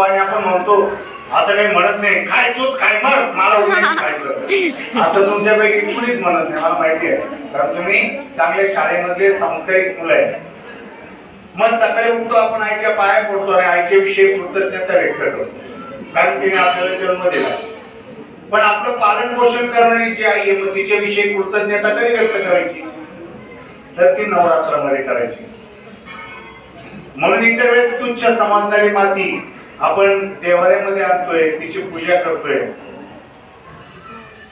आणि आपण म्हणतो असं काही म्हणत नाही. काय तूच काय मग मला उद्या खायचं असं तुमच्यापैकी कुणीच म्हणत नाही मला माहिती आहे. कारण तुम्ही चांगल्या शाळेमधले संस्कारित मुलं आहे मग सकाळी उठतो आपण आईच्या पाया पडतो आणि आईच्या विषयी कृतज्ञता व्यक्त करतो. कारण तिने आपल्याला जन्म दिला. पण आपलं पालन पोषण करणारी जी आई आहे मग तिच्याविषयी कृतज्ञता कधी व्यक्त करायची? तर ती नवरात्रामध्ये करायची. म्हणून इतर वेळेस तुच्छ समाजणारी माती आपण देवाऱ्यामध्ये आणतोय तिची पूजा करतोय.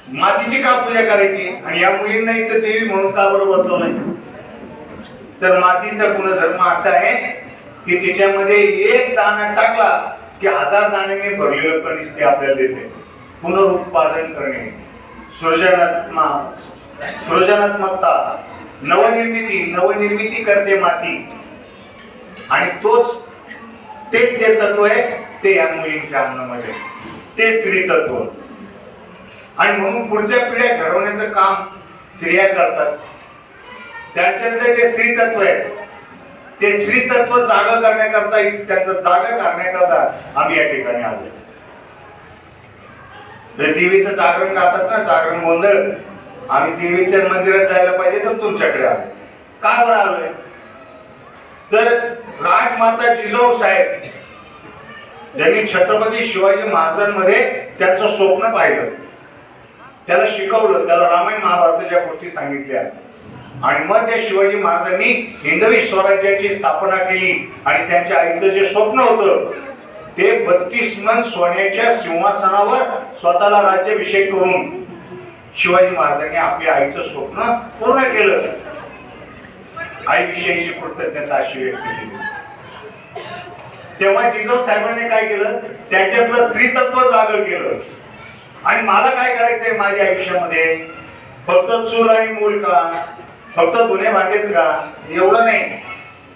मातीची का पूजा करायची? आणि या मुलींना इथं देवी म्हणून का बरं बसवलंय. तर मातीचा गुणधर्म असा आहे की तिच्यामध्ये एक दाणा टाकला की हजार दाण्याने भरलेलं पण ते आपल्याला देते. पुनरुत्पादन करणे. सृजनात्मा सृजनात्मकता. नवनिर्मिती नवनिर्मिती करते माती. आणि तोच तेच जे तत्व आहे ते या मुलींच्या अन्नामध्ये ते स्त्री तत्व. आणि म्हणून पुढच्या पिढ्या घडवण्याचं काम स्त्रिया करतात. त्याच्यातले जे स्त्री तत्व आहे ते स्त्री तत्व जागा करण्याकरता त्यांचं जागा करण्याकरता आम्ही या ठिकाणी आलो. जर देवीचं जागरण गातात ना जागरण गोंधळ आम्ही देवीच्या मंदिरात जायला पाहिजे तर तुमच्याकडे आलो. का बरं आलोय? तर राजमाता जिजाऊ साहेब ज्यांनी छत्रपती शिवाजी महाराजांमध्ये त्याचं स्वप्न पाहिलं त्याला शिकवलं त्याला रामायण महाभारताच्या गोष्टी सांगितल्या आणि मग त्या शिवाजी महाराजांनी हिंदवी स्वराज्याची स्थापना केली आणि त्यांच्या आईचं जे स्वप्न होतं ते बत्तीस मन सोन्याच्या सिंहासनावर स्वतःला राज्याभिषेक करून शिवाजी महाराजांनी आपल्या आईचं स्वप्न पूर्ण केलं. आईविषयीची कृतज्ञता अशी व्यक्त केली तेव्हा जिजाऊ साहेबांनी काय केलं? त्याच्यातलं स्त्रीतत्व जागर केलं. आणि मला काय करायचंय माझ्या आयुष्यामध्ये? फक्त चूल आणि मूल का? फक्त जुने भागेच का? एवढं नाही.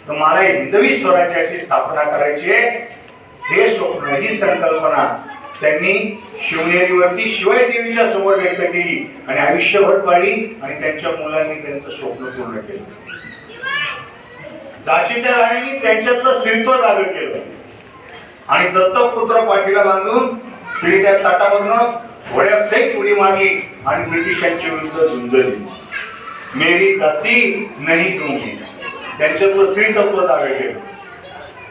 तर मला हिंदवी स्वराज्याची स्थापना करायची आहे. हे स्वप्न ही संकल्पना त्यांनी शिवनेरीवरती शिवाय देवीच्या समोर व्यक्त केली. आणि आयुष्यभर पाळली आणि त्यांच्या मुलांनी त्यांचं स्वप्न पूर्ण केलं. झाशीच्या राणीने त्यांच्यातलं स्त्रीत्व जागर केलं. आणि दत्तक पुत्र पाठीला बांधून स्त्री त्या ताटावरनं घोड्या सहित उडी मारली आणि ब्रिटिशांच्या विरुद्ध झुंजली. मेरी दासी नाही तुम्ही त्यांच्यातलं स्त्री तत्व केलं.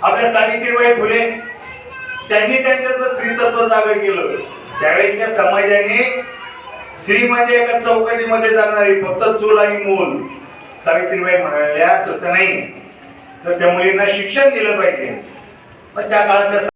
आपल्या सावित्रीबाई फुले त्यांनी त्यांच्यातलं स्त्री तत्व केलं. त्यावेळेच्या समाजाने स्त्री म्हणजे एका चौकटीमध्ये जाणारी फक्त चूल आणि मूल सावित्रीबाई म्हणाल्या तसं नाही. तर त्या मुलींना शिक्षण दिलं पाहिजे. पण त्या काळात